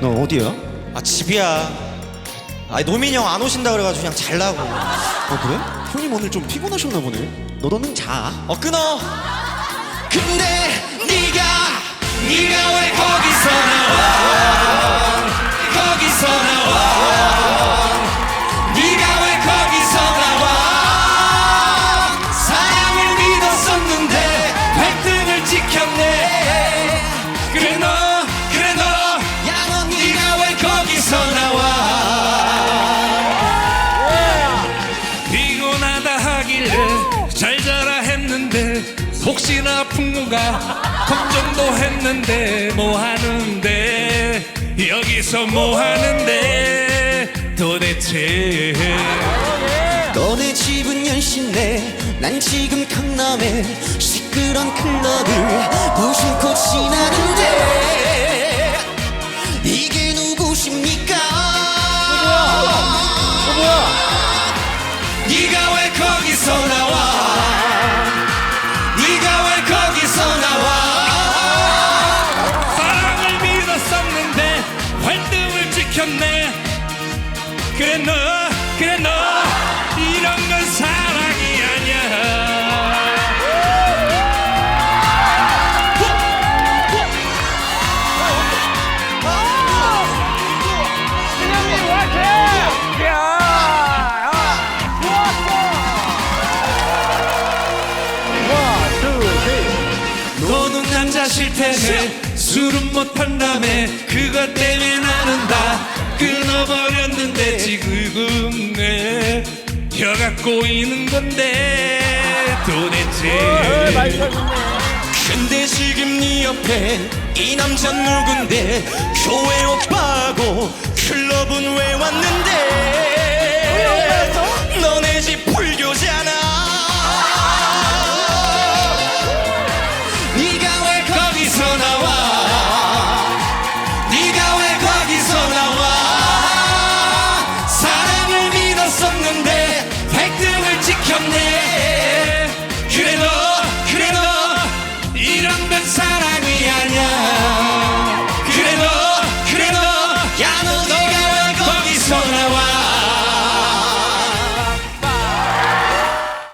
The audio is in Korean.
너 어디야? 아 집이야. 아 노민이 형안 오신다 그래가지고 그냥 잘라고. 어 그래? 형님 오늘 좀 피곤하셨나 보네. 너너는 자. 어 끊어. 근데 네가 네가 왜 거기서 했는데 혹시나 풍무가 걱정도 했는데 뭐 하는데? 여기서 뭐 하는데 도대체? 너네 집은 연신내 난 지금 강남에 시끄런 클럽을 무심코 지나는데. 이게 누구십니까? 네가 왜 거기서 나와? 지켰네. 그래 너 그래 너. 이런 건 사랑이 아니야. 너는 남자 싫다며 술은 못 판다며 그것 때문에 지금 내 혀가 꼬이는 건데 도대체 근데 지금 네 옆에 이 남자 누군데? 교회 오빠고 클럽은 왜 왔는데